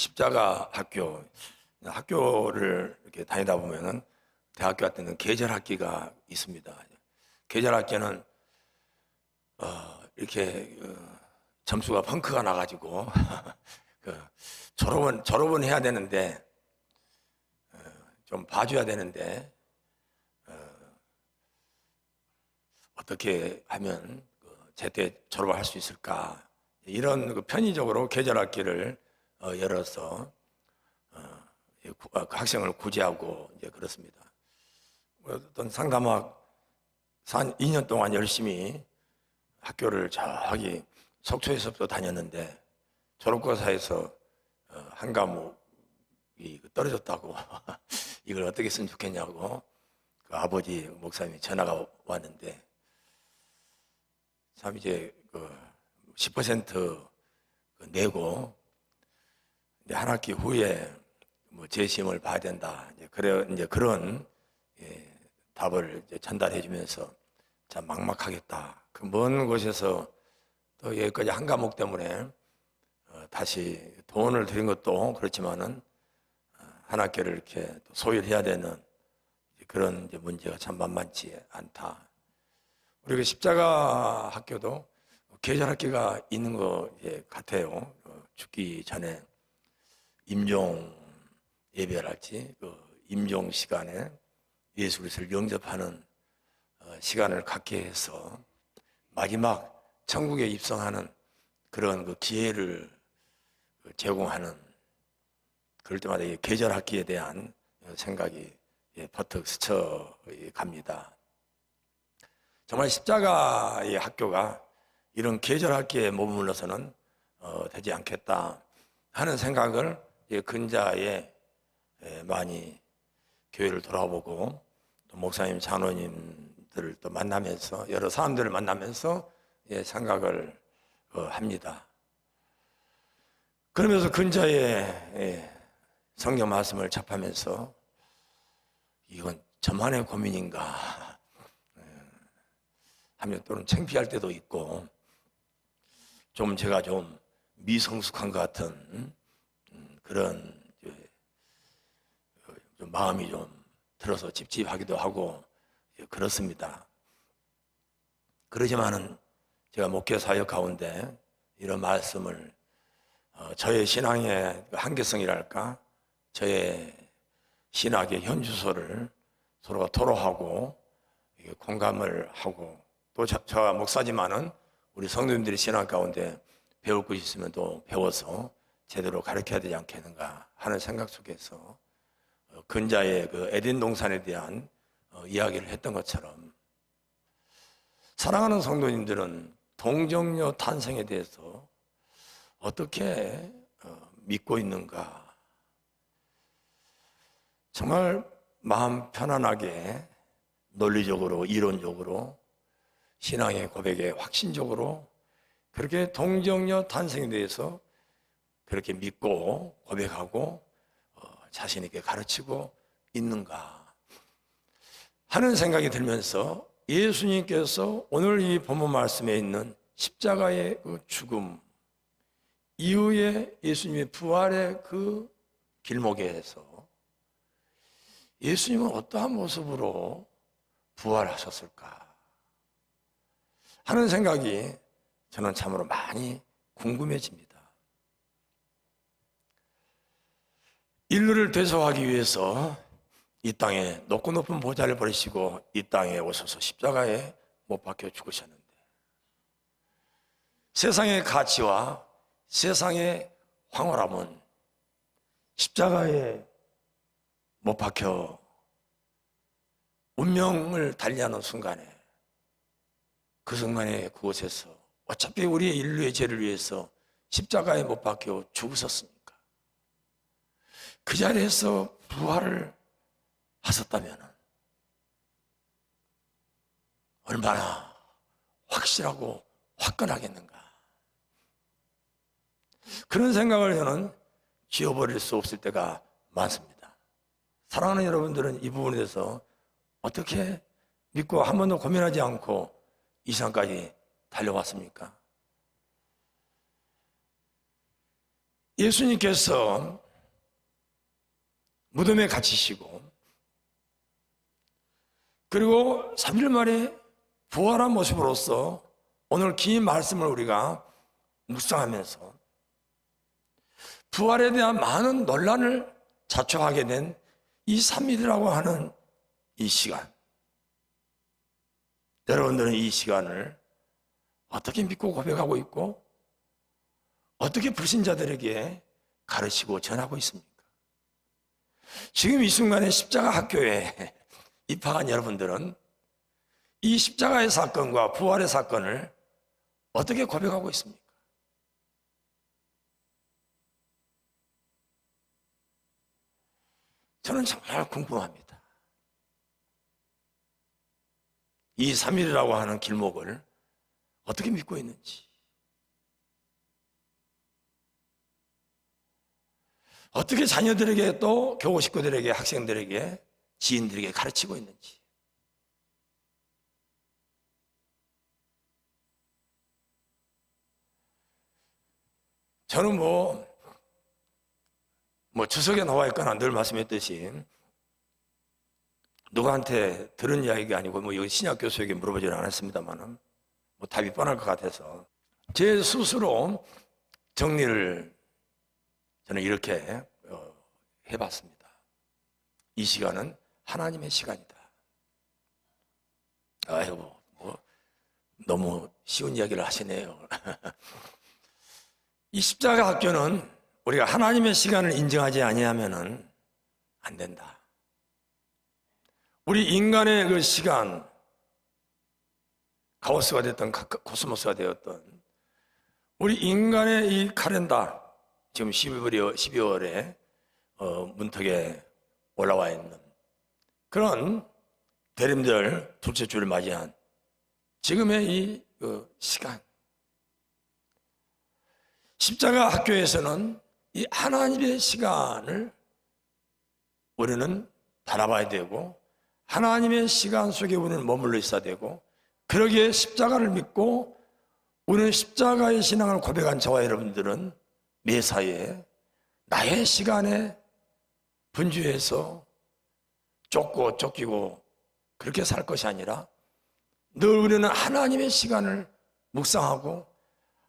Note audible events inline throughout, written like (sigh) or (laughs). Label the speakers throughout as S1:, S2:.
S1: 십자가 학교 학교를 이렇게 다니다 보면은 대학교 할 때는 계절 학기가 있습니다. 계절 학기는 어, 이렇게 어, 점수가 펑크가 나가지고 (laughs) 그 졸업은 졸업은 해야 되는데 어, 좀 봐줘야 되는데 어, 떻게 하면 그 제때 졸업을 할수 있을까 이런 그 편의적으로 계절 학기를 어, 열어서 어, 이 구- 어, 그 학생을 구제하고 이제 그렇습니다. 어떤 상담학 한 2년 동안 열심히 학교를 저기 속초에서부터 다녔는데 졸업고사에서 어, 한 과목이 떨어졌다고 (laughs) 이걸 어떻게 했으면 좋겠냐고 그 아버지 목사님이 전화가 왔는데 참 이제 그10% 내고 이제 한 학기 후에 뭐 재시험을 봐야 된다. 이제 그래 이제 그런 예, 답을 이제 전달해 주면서 참 막막하겠다. 그 먼 곳에서 또 여기까지 한 과목 때문에 어, 다시 돈을 들인 것도 그렇지만은 어, 한 학기를 이렇게 또 소유해야 되는 그런 이제 문제가 참 만만치 않다. 우리가 십자가 학교도 계절 학기가 있는 것 예, 같아요. 어, 죽기 전에 임종 예배랄지 그 임종 시간에 예수 그리스도를 영접하는 어, 시간을 갖게 해서 마지막 천국에 입성하는 그런 그 기회를 그 제공하는 그럴 때마다 이 계절 학기에 대한 생각이 예, 버뜩 스쳐 갑니다. 정말 십자가의 학교가 이런 계절 학기에 머물러서는 어, 되지 않겠다 하는 생각을 이 근자에 예, 많이 교회를 돌아보고 또 목사님, 장로님들을 또 만나면서 여러 사람들을 만나면서 예, 생각을 어, 합니다. 그러면서 근자에 예, 성경 말씀을 접하면서 이건 저만의 고민인가 예, 하면 또는 창피할 때도 있고 좀 제가 좀 미성숙한 것 같은 음, 그런 좀 마음이 좀 들어서 찝찝하기도 하고 예, 그렇습니다. 그러지만은 제가 목회 사역 가운데 이런 말씀을 어, 저의 신앙의 그 한계성이랄까 저의 신학의 현주소를 서로가 토로하고 공감을 하고 또 저, 저 목사지만은 우리 성도님들이 신앙 가운데 배울 것이 있으면 또 배워서 제대로 가르쳐야 되지 않겠는가 하는 생각 속에서 어, 근자의 그 에덴 동산에 대한 어, 이야기를 했던 것처럼 사랑하는 성도님들은 동정녀 탄생에 대해서 어떻게 어, 믿고 있는가? 정말 마음 편안하게 논리적으로 이론적으로 신앙의 고백에 확신적으로 그렇게 동정녀 탄생에 대해서 그렇게 믿고 고백하고 어, 자신 있게 가르치고 있는가 하는 생각이 들면서 예수님께서 오늘 이 본문 말씀에 있는 십자가의 그 죽음 이후에 예수님의 부활의 그 길목에서 예수님은 어떠한 모습으로 부활하셨을까 하는 생각이 저는 참으로 많이 궁금해집니다. 인류를 대소하기 위해서 이 땅에 높고 높은 보좌를 버리시고 이 땅에 오셔서 십자가에 못 박혀 죽으셨는데 세상의 가치와 세상의 황홀함은 십자가에 못 박혀 운명을 달리하는 순간에 그 순간에 그곳에서 어차피 우리의 인류의 죄를 위해서 십자가에 못 박혀 죽으셨습니까? 그 자리에서 부활을 하셨다면 얼마나 확실하고 화끈하겠는가. 그런 생각을 저는 지워버릴 수 없을 때가 많습니다. 사랑하는 여러분들은 이 부분에 대해서 어떻게 믿고 한 번도 고민하지 않고 이 상까지 달려왔습니까? 예수님께서 무덤에 갇히시고 그리고 3일 만에 부활한 모습으로서 오늘 긴 말씀을 우리가 묵상하면서 부활에 대한 많은 논란을 자초하게 된이 3일이라고 하는 이 시간. 여러분들은 이 시간을 어떻게 믿고 고백하고 있고 어떻게 불신자들에게 가르치고 전하고 있습니까? 지금 이 순간에 십자가 학교에 (laughs) 입학한 여러분들은 이 십자가의 사건과 부활의 사건을 어떻게 고백하고 있습니까? 저는 정말 궁금합니다. 이 3일이라고 하는 길목을 어떻게 믿고 있는지. 어떻게 자녀들에게 또 교우 식구들에게 학생들에게 지인들에게 가르치고 있는지. 저는 뭐, 뭐 추석에 나와 있거나 늘 말씀했듯이 누구한테 들은 이야기가 아니고 뭐 여기 신약 교수에게 물어보지는 않았습니다만은 뭐 답이 뻔할 것 같아서 제 스스로 정리를 저는 이렇게 어, 해봤습니다. 이 시간은 하나님의 시간이다. 아이고, 뭐, 너무 쉬운 이야기를 하시네요. (laughs) 이 십자가 학교는 우리가 하나님의 시간을 인정하지 아니하면은 안 된다. 우리 인간의 그 시간, 카오스가 됐던 카- 코스모스가 되었던 우리 인간의 이 카렌다, 지금 12월에, 12월에 어, 문턱에 올라와 있는 그런 대림절 둘째 주를 맞이한 지금의 이 그, 시간. 십자가 학교에서는 이 하나님의 시간을 우리는 바라봐야 되고 하나님의 시간 속에 우리는 머물러 있어야 되고 그러기에 십자가를 믿고 우리는 십자가의 신앙을 고백한 저와 여러분들은 매사에 나의 시간에 분주해서 쫓고 쫓기고 그렇게 살 것이 아니라 늘 우리는 하나님의 시간을 묵상하고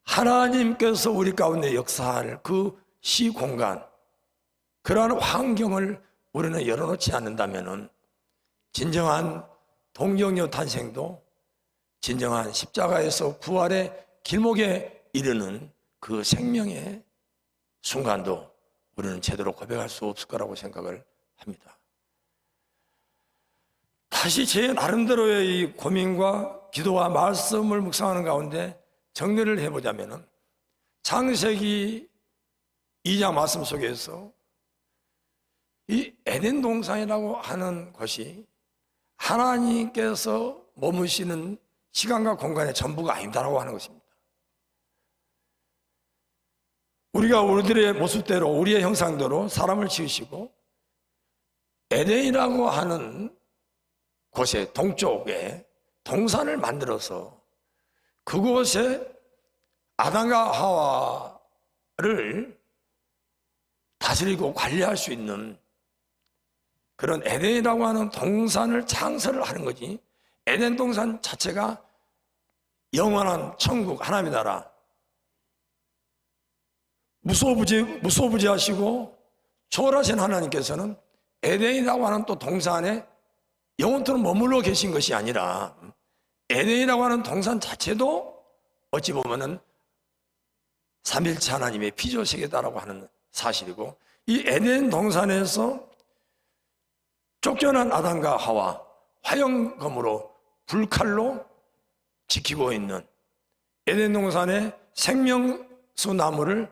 S1: 하나님께서 우리 가운데 역사할 그 시공간 그러한 환경을 우리는 열어놓지 않는다면 진정한 동정녀 탄생도 진정한 십자가에서 부활의 길목에 이르는 그 생명의 순간도 우리는 제대로 고백할 수 없을 거라고 생각을 합니다. 다시 제 나름대로의 이 고민과 기도와 말씀을 묵상하는 가운데 정리를 해보자면은 창세기 2장 말씀 속에서 이 에덴 동산이라고 하는 것이 하나님께서 머무시는 시간과 공간의 전부가 아니다라고 하는 것입니다. 우리가 우리들의 모습대로 우리의 형상대로 사람을 지으시고 에덴이라고 하는 곳에 동쪽에 동산을 만들어서 그곳에 아담과 하와를 다스리고 관리할 수 있는 그런 에덴이라고 하는 동산을 창설을 하는 거지. 에덴 동산 자체가 영원한 천국 하나님의 나라 무소부지 무소부지 하시고 초월하신 하나님께서는 에덴이라고 하는 또 동산에 영원토록 머물러 계신 것이 아니라 에덴이라고 하는 동산 자체도 어찌 보면은 삼일체 하나님의 피조세계다라고 하는 사실이고 이 에덴 동산에서 쫓겨난 아담과 하와 화영검으로 불칼로 지키고 있는 에덴 동산의 생명수 나무를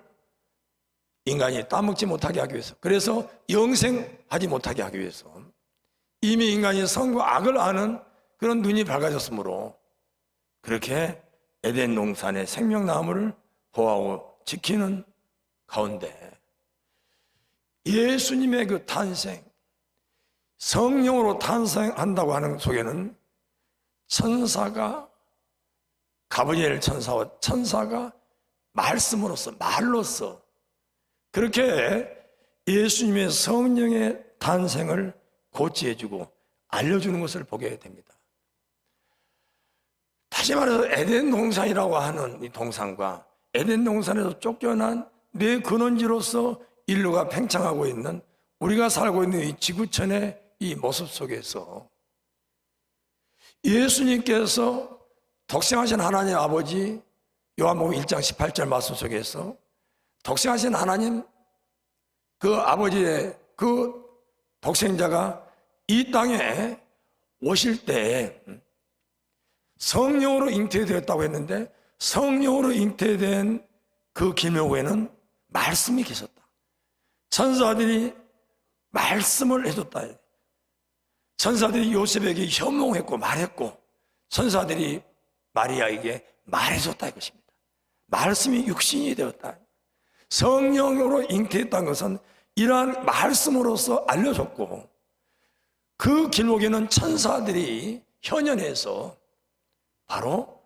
S1: 인간이 따먹지 못하게 하기 위해서. 그래서 영생하지 못하게 하기 위해서 이미 인간이 선과 악을 아는 그런 눈이 밝아졌으므로 그렇게 에덴 동산의 생명나무를 보호하고 지키는 가운데 예수님의 그 탄생, 성령으로 탄생한다고 하는 속에는 천사가 가브리엘 천사와 천사가 말씀으로서 말로서 그렇게 예수님의 성령의 탄생을 고치해주고 알려주는 것을 보게 됩니다. 다시 말해서 에덴 동산이라고 하는 이 동산과 에덴 동산에서 쫓겨난 내 근원지로서 인류가 팽창하고 있는 우리가 살고 있는 이 지구촌의 이 모습 속에서 예수님께서 독생하신 하나님 아버지 요한복음 1장 18절 말씀 속에서 독생하신 하나님 그 아버지의 그 독생자가 이 땅에 오실 때 성령으로 잉태되었다고 했는데 성령으로 잉태된 그 기묘에는 말씀이 계셨다. 천사들이 말씀을 해줬다. 천사들이 요셉에게 현몽했고 말했고 천사들이 마리아에게 말해줬다 이것입니다. 말씀이 육신이 되었다. 성령으로 잉태했다는 것은 이러한 말씀으로서 알려줬고 그 길목에는 천사들이 현현해서 바로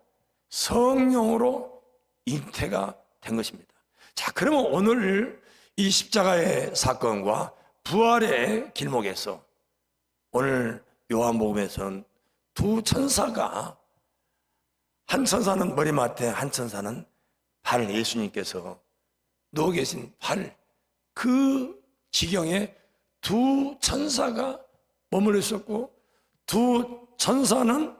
S1: 성령으로 잉태가 된 것입니다. 자, 그러면 오늘 이 십자가의 사건과 부활의 길목에서 오늘 요한복음에서는 두 천사가 한 천사는 머리맡에 한 천사는 발 예수님께서 누워 계신 발 그 지경에 두 천사가 머물러 있었고 두 천사는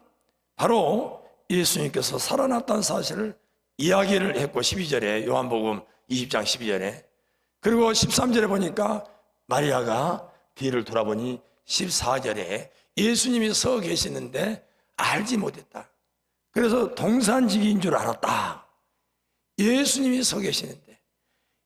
S1: 바로 예수님께서 살아났다는 사실을 이야기를 했고 12절에 요한복음 20장 12절에 그리고 13절에 보니까 마리아가 뒤를 돌아보니 14절에 예수님이 서 계시는데 알지 못했다. 그래서 동산지기인 줄 알았다. 예수님이 서 계시는데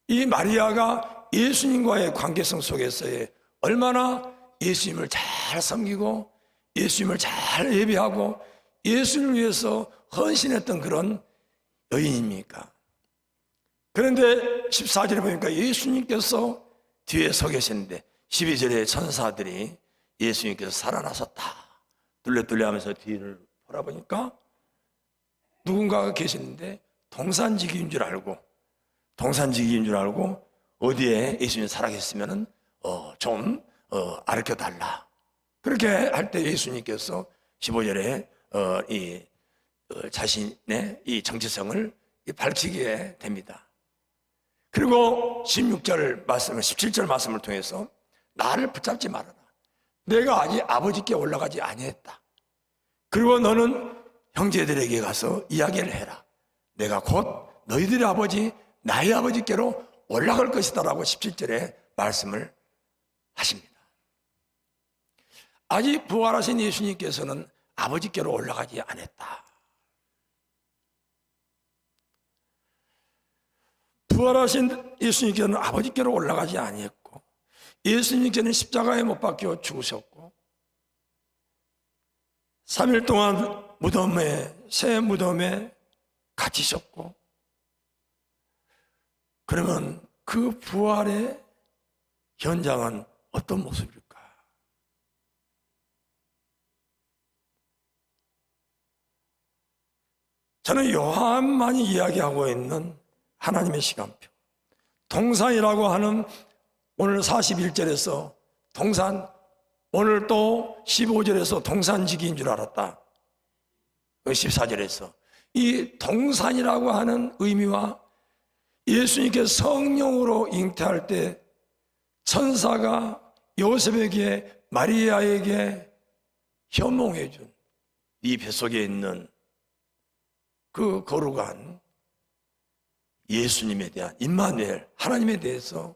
S1: 이 마리아가 예수님과의 관계성 속에서의 얼마나 예수님을 잘 섬기고 예수님을 잘 예배하고 예수를 위해서 헌신했던 그런 여인입니까? 그런데 14절에 보니까 예수님께서 뒤에 서 계시는데 12절에 천사들이 예수님께서 살아나셨다. 뚫레뚫레 하면서 뒤를 돌아보니까 누군가가 계시는데 동산지기인 줄 알고 동산지기인 줄 알고 어디에 예수님이 살아계시면은 어, 좀 어, 알려 달라. 그렇게 할 때 예수님께서 15절에 어, 이 어, 자신의 이 정체성을 밝히게 됩니다. 그리고 16절 말씀을 17절 말씀을 통해서 나를 붙잡지 말아라. 내가 아직 아버지께 올라가지 아니했다. 그리고 너는 형제들에게 가서 이야기를 해라. 내가 곧 너희들의 아버지 나의 아버지께로 올라갈 것이다라고 17절에 말씀을 하십니다. 아직 부활하신 예수님께서는 아버지께로 올라가지 않았다. 부활하신 예수님께서는 아버지께로 올라가지 아니했고 예수님께는 십자가에 못 박혀 죽으셨고 3일 동안 무덤에 새 무덤에 갇히셨고 그러면 그 부활의 현장은 어떤 모습일까? 저는 요한만이 이야기하고 있는 하나님의 시간표. 동산이라고 하는 오늘 41절에서 동산, 오늘 또 15절에서 동산지기인 줄 알았다. 14절에서. 이 동산이라고 하는 의미와 예수님께 성령으로 잉태할 때 천사가 요셉에게 마리아에게 현몽해 준 이 뱃속에 있는 그 거룩한 예수님에 대한 임마누엘 하나님에 대해서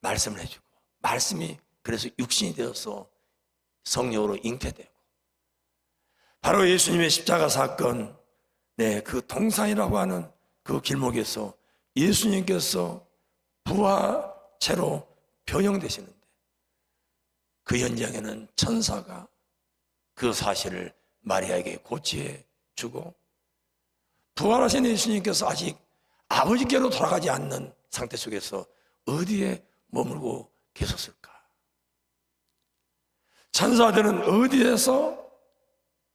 S1: 말씀을 해주고 말씀이 그래서 육신이 되어서 성령으로 잉태되고 바로 예수님의 십자가 사건 네 그 동산이라고 하는 그 길목에서 예수님께서 부하체로 변형되시는데 그 현장에는 천사가 그 사실을 마리아에게 고치해 주고 부활하신 예수님께서 아직 아버지께로 돌아가지 않는 상태 속에서 어디에 머물고 계셨을까? 천사들은 어디에서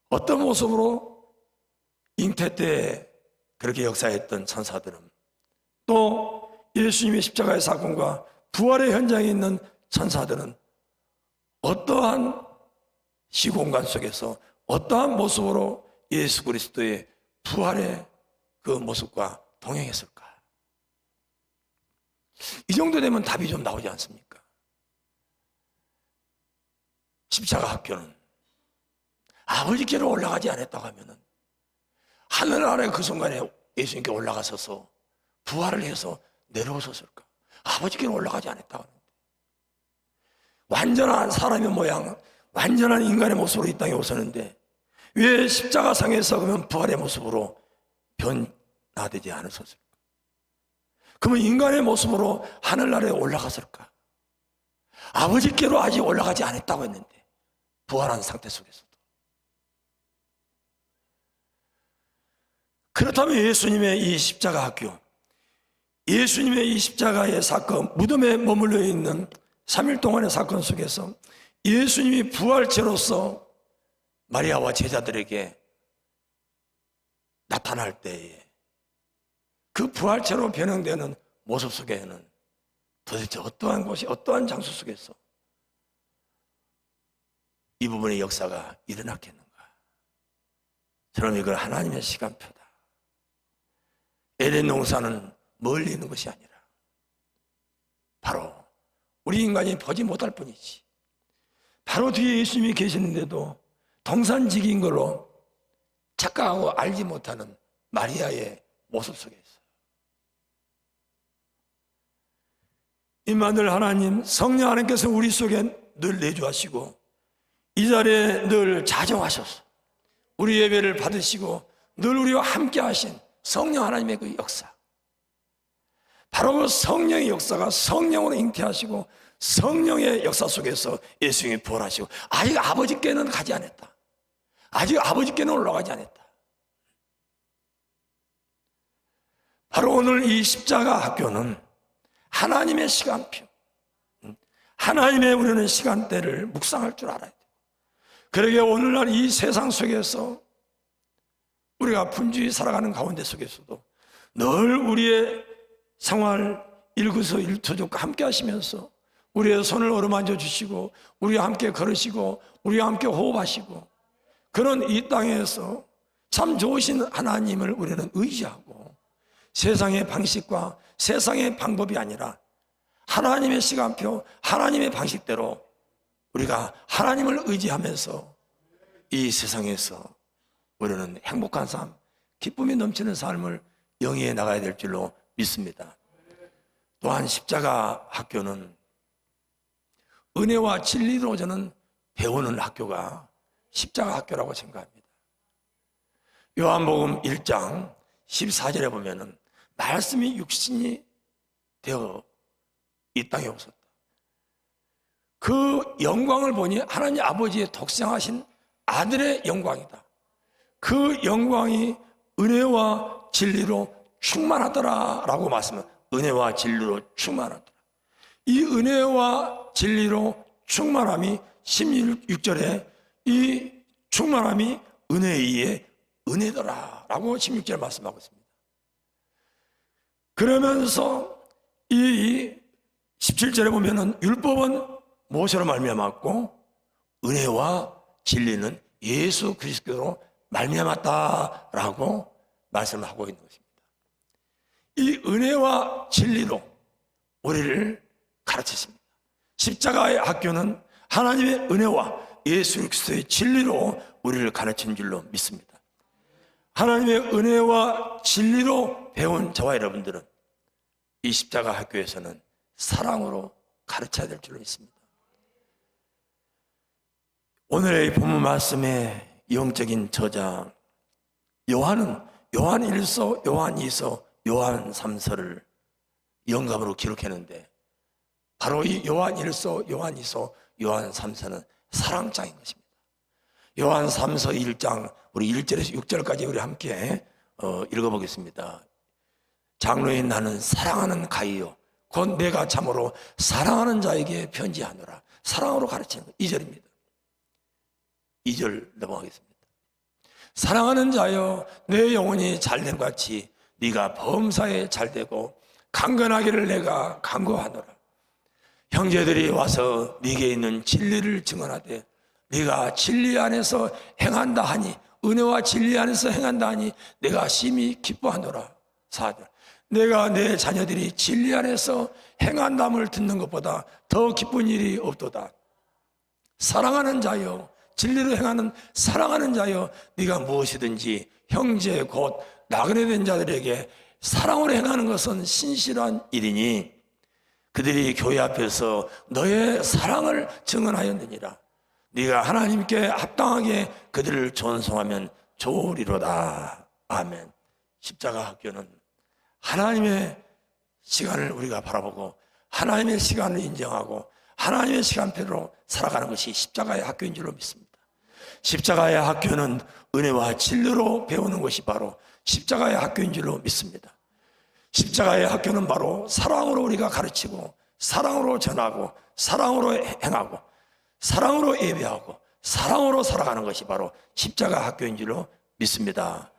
S1: 어떤 모습으로 잉태 때 그렇게 역사했던 천사들은 또
S2: 예수님의 십자가의 사건과 부활의 현장에 있는 천사들은 어떠한 시공간 속에서 어떠한 모습으로 예수 그리스도의 부활의 그 모습과 동행했을까? 이 정도 되면 답이 좀 나오지 않습니까? 십자가 학교는 아버지께로 올라가지 않았다고 하면은 하늘 아래 그 순간에 예수님께 올라가서서 부활을 해서 내려오셨을까? 아버지께로 올라가지 하는데 완전한 사람의 모양, 완전한 인간의 모습으로 이 땅에 오셨는데 왜 십자가상에서 그러면 부활의 모습으로 변화되지 않으셨을까? 그러면 인간의 모습으로 하늘나라에 올라갔을까? 아버지께로 아직 올라가지 않았다고 했는데 부활한 상태 속에서도 그렇다면 예수님의 이 십자가 학교 예수님의 이 십자가의 사건 무덤에 머물러 있는 3일 동안의 사건 속에서 예수님이 부활체로서 마리아와 제자들에게 나타날 때에 그 부활체로 변형되는 모습 속에는 도대체 어떠한 곳이 어떠한 장소 속에서 이 부분의 역사가 일어났겠는가? 저는 이걸 하나님의 시간표다. 에덴 농사는 멀리 있는 것이 아니라 바로 우리 인간이 보지 못할 뿐이지. 바로 뒤에 예수님이 계시는데도 동산직인 걸로 착각하고 알지 못하는 마리아의 모습 속에 있어요. 임마늘 하나님, 성령 하나님께서 우리 속에 늘 내주하시고 이 자리에 늘 자정하셔서 우리 예배를 받으시고 늘 우리와 함께 하신 성령 하나님의 그 역사. 바로 그 성령의 역사가 성령으로 잉태하시고 성령의 역사 속에서 예수님이 부활하시고 아직 아버지께는 가지 않았다. 아직 아버지께는 올라가지 않았다. 바로 오늘 이 십자가 학교는 하나님의 시간표, 하나님의 우리는 시간대를 묵상할 줄 알아야 돼요. 그러게 오늘날 이 세상 속에서 우리가 분주히 살아가는 가운데 속에서도 늘 우리의 생활 일거수일투족과 함께 하시면서 우리의 손을 어루만져 주시고 우리와 함께 걸으시고 우리와 함께 호흡하시고 그런 이 땅에서 참 좋으신 하나님을 우리는 의지하고 세상의 방식과 세상의 방법이 아니라 하나님의 시간표, 하나님의 방식대로 우리가 하나님을 의지하면서 이 세상에서 우리는 행복한 삶, 기쁨이 넘치는 삶을 영위해 나가야 될 줄로 믿습니다. 또한 십자가 학교는 은혜와 진리로 저는 배우는 학교가 십자가 학교라고 생각합니다. 요한복음 1장 14절에 보면은 말씀이 육신이 되어 이 땅에 오셨다. 그 영광을 보니 하나님 아버지의 독생하신 아들의 영광이다. 그 영광이 은혜와 진리로 충만하더라라고 말씀은 은혜와 진리로 충만하더라. 이 은혜와 진리로 충만함이 16절에 이 충만함이 은혜에 의해 은혜더라라고 16절에 말씀하고 있습니다. 그러면서 이 17절에 보면은 율법은 모세로 말미암았고 은혜와 진리는 예수 그리스도로 말미암았다라고 말씀을 하고 있는 것입니다. 이 은혜와 진리로 우리를 가르치십니다. 십자가의 학교는 하나님의 은혜와 예수 그리스도의 진리로 우리를 가르친 줄로 믿습니다. 하나님의 은혜와 진리로 배운 저와 여러분들은 이 십자가 학교에서는 사랑으로 가르쳐야 될 줄로 믿습니다. 오늘의 본문 말씀의 영적인 저자 요한은 요한 1서, 요한 2서, 요한 3서를 영감으로 기록했는데 바로 이 요한 1서, 요한 2서, 요한 3서는 사랑장인 것입니다. 요한 3서 1장 우리 1절에서 6절까지 우리 함께 어, 읽어보겠습니다. 장로인 나는 사랑하는 가이요 곧 내가 참으로 사랑하는 자에게 편지하노라 사랑으로 가르치는 것 2절입니다. 2절 넘어가겠습니다. 사랑하는 자여 내 영혼이 잘된 같이 네가 범사에 잘 되고 강건하기를 내가 간구하노라. 형제들이 와서 네게 있는 진리를 증언하되 네가 진리 안에서 행한다 하니 은혜와 진리 안에서 행한다 하니 내가 심히 기뻐하노라. 사절. 내가 내 자녀들이 진리 안에서 행한담을 듣는 것보다 더 기쁜 일이 없도다. 사랑하는 자여 진리로 행하는 사랑하는 자여 네가 무엇이든지 형제 곧 나그네 된 자들에게 사랑으로 행하는 것은 신실한 일이니 그들이 교회 앞에서 너의 사랑을 증언하였느니라. 네가 하나님께 합당하게 그들을 존송하면 좋으리로다. 아멘. 십자가 학교는 하나님의 시간을 우리가 바라보고 하나님의 시간을 인정하고 하나님의 시간표로 살아가는 것이 십자가의 학교인 줄로 믿습니다. 십자가의 학교는 은혜와 진리로 배우는 것이 바로 십자가의 학교인 줄로 믿습니다. 십자가의 학교는 바로 사랑으로 우리가 가르치고 사랑으로 전하고 사랑으로 행하고 사랑으로 예배하고 사랑으로 살아가는 것이 바로 십자가 학교인 줄로 믿습니다.